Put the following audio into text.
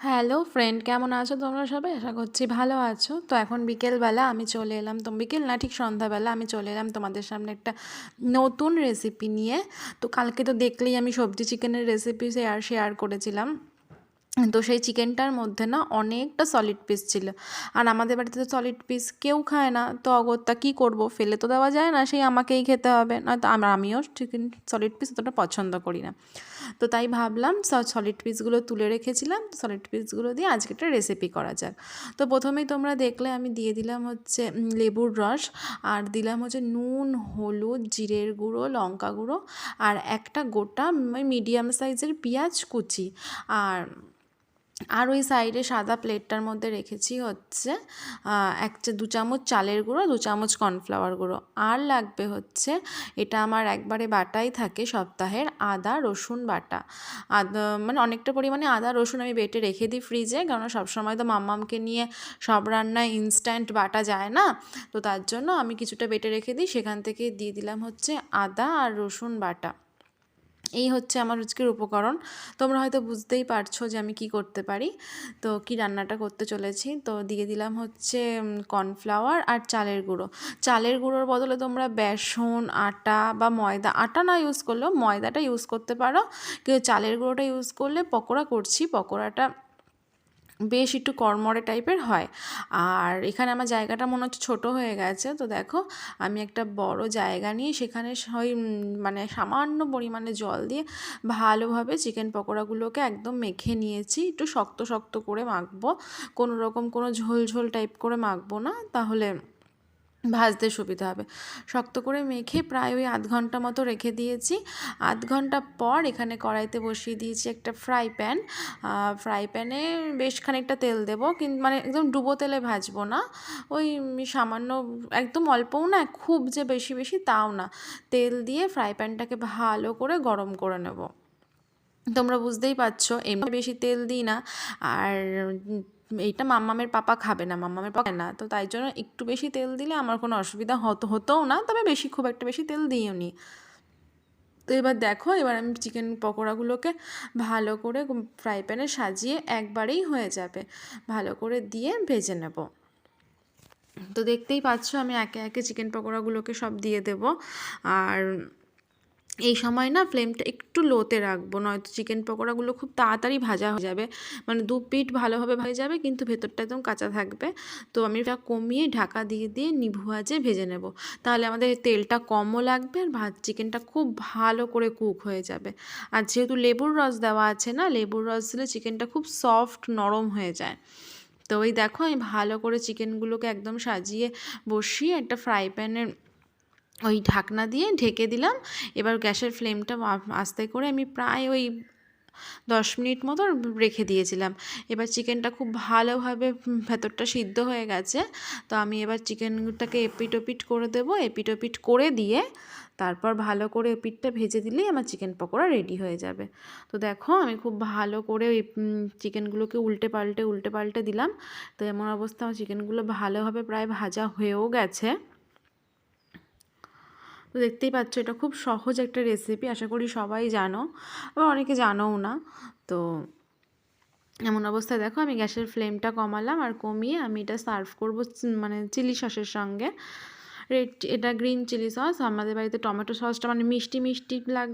Hello friend, কেমন আছো তোমরা সবাই? আশা করছি ভালো আছো। তো এখন বিকেলবেলা আমি চলে এলাম, তো বিকেল না, ঠিক সন্ধ্যাবেলা আমি চলে এলাম তোমাদের সামনে একটা নতুন রেসিপি নিয়ে। তো কালকে তো দেখলেই আমি সবজি চিকেনের রেসিপি শেয়ার শেয়ার করেছিলাম। তো সেই চিকেনটার মধ্যে না অনেকটা সলিড পিস ছিল। আর আমাদের বাড়িতে তো সলিড পিস কেউ খায় না। তো অগত্যা কী করব? ফেলে তো দেওয়া যায় না, সেই আমাকেই খেতে হবে। না তো আমিও চিকেন সলিড পিস অতটা পছন্দ করি না। তো তাই ভাবলাম সলিড পিসগুলো তুলে রেখেছিলাম। সলিড পিসগুলো দিয়ে আজকে একটা রেসিপি করা যাক। তো প্রথমেই তোমরা দেখলে আমি দিয়ে দিলাম হচ্ছে লেবুর রস আর দিলাম হচ্ছে নুন, হলুদ, জিরের গুঁড়ো, লঙ্কা গুঁড়ো আর একটা গোটা মিডিয়াম সাইজের পেঁয়াজ কুচি। আর আর ওই সাইডে সাদা প্লেটটার মধ্যে রেখেছি হচ্ছে এক দু চামচ চালের গুঁড়ো, দু চামচ কর্নফ্লাওয়ার গুঁড়ো। আর লাগবে হচ্ছে, এটা আমার একবারে বাটাই থাকে সপ্তাহের, আদা রসুন বাটা। আদা মানে অনেকটা পরিমাণে আদা রসুন আমি বেটে রেখে দিই ফ্রিজে কারণ সবসময় তো মাম্মামকে নিয়ে সব রান্নায় ইনস্ট্যান্ট বাটা যায় না। তো তার জন্য আমি কিছুটা বেটে রেখে দিই, সেখান থেকে দিয়ে দিলাম হচ্ছে আদা আর রসুন বাটা। এই হচ্ছে আমার আজকের উপকরণ। তোমরা হয়তো বুঝতেই পারছ যে আমি কি করতে পারি। তো কি রান্নাটা করতে চলেছি। তো দিয়ে দিলাম হচ্ছে কর্নফ্লাওয়ার আর চালের গুঁড়ো। চালের গুঁড়োর বদলে তোমরা বেসন, আটা বা ময়দা, আটা না ইউজ করলেও ময়দাটা ইউজ করতে পারো। কিন্তু চালের গুঁড়োটা ইউজ করলে পকোড়া করছি। পকোড়াটা বেশ একটু কর্মরে টাইপের হয়। আর এখানে আমার জায়গাটা মনে হচ্ছে ছোটো হয়ে গেছে। তো দেখো, আমি একটা বড় জায়গা নিয়ে সেখানে ওই মানে সামান্য পরিমাণে জল দিয়ে ভালোভাবে চিকেন পকোড়াগুলোকে একদম মেখে নিয়েছি। একটু শক্ত শক্ত করে মাখবো। কোনো রকম কোনো ঝোল ঝোল টাইপ করে মাখবো না। তাহলে ভাজতে সুবিধা হবে। শক্ত করে মেখে প্রায় ওই আধ ঘণ্টা মতো রেখে দিয়েছি। আধ ঘণ্টা পর এখানে কড়াইতে বসিয়ে দিয়েছি একটা ফ্রাই প্যান ফ্রাই প্যানে বেশ খানিকটা তেল দেবো। কিন্তু মানে একদম ডুবো তেলে ভাজবো না। ওই সামান্য একদম অল্পও না, খুব যে বেশি বেশি তাও না। তেল দিয়ে ফ্রাই প্যানটাকে ভালো করে গরম করে নেব। তোমরা বুঝতেই পারছ, এমনি বেশি তেল দিই না। আর এইটা মাম্মামের পাপা খাবে না, মাম্মামের পাপা না। তো তাই জন্য একটু বেশি তেল দিলে আমার কোনো অসুবিধা হতো হতোও না, তবে বেশি খুব একটা বেশি তেল দিইও নি তো এবার দেখো, এবার আমি চিকেন পকোড়াগুলোকে ভালো করে ফ্রাই প্যানে সাজিয়ে একবারেই হয়ে যাবে। ভালো করে দিয়ে ভেজে নেব। তো দেখতেই পাচ্ছ, আমি একে একে চিকেন পকোড়াগুলোকে সব দিয়ে দেব। আর এই সময় না ফ্লেমটা একটু লোতে রাখব, নয়তো চিকেন পকোড়াগুলো খুব তাড়াতাড়ি ভাজা হয়ে যাবে। মানে দু পিঠ ভালোভাবে হয়ে যাবে, কিন্তু ভেতরটা একদম কাঁচা থাকবে। তো আমি এটা কমিয়ে ঢাকা দিয়ে দিয়ে নিভু আজে ভেজে নেব। তাহলে আমাদের তেলটা কমও লাগবে আর ভাত চিকেনটা খুব ভালো করে কুক হয়ে যাবে। আর যেহেতু লেবুর রস দেওয়া আছে না, লেবুর রস দিলে চিকেনটা খুব সফট নরম হয়ে যায়। তো ওই দেখো, আমি ভালো করে চিকেনগুলোকে একদম সাজিয়ে বসিয়ে একটা ফ্রাই প্যানের ওই ঢাকনা দিয়ে ঢেকে দিলাম। এবার গ্যাসের ফ্লেমটা আস্তে করে আমি প্রায় ওই দশ মিনিট মতো রেখে দিয়েছিলাম। এবার চিকেনটা খুব ভালোভাবে ভেতরটা সিদ্ধ হয়ে গেছে। তো আমি এবার চিকেনটাকে এপিট ওপিট করে দেবো। এপিট ওপিট করে দিয়ে তারপর ভালো করে এপিটটা ভেজে দিলেই আমার চিকেন পকোড়া রেডি হয়ে যাবে। তো দেখো আমি খুব ভালো করে ওই চিকেনগুলোকে উল্টে পাল্টে উল্টে পাল্টে দিলাম। তো এমন অবস্থা আমার চিকেনগুলো ভালোভাবে প্রায় ভাজা হয়েও গেছে। দেখতেই পাচ্ছ এটা খুব সহজ একটা রেসিপি আশা করি সবাই জানো। আবার অনেকে জানোও না। তো এমন অবস্থায় দেখো, আমি গ্যাসের ফ্লেমটা কমালাম আর কমিয়ে আমি এটা সার্ভ করব মানে চিলি সসের সঙ্গে। রেড, এটা গ্রিন চিলি সস আমাদের বাড়িতে টমেটো সসটা মানে মিষ্টি মিষ্টি লাগ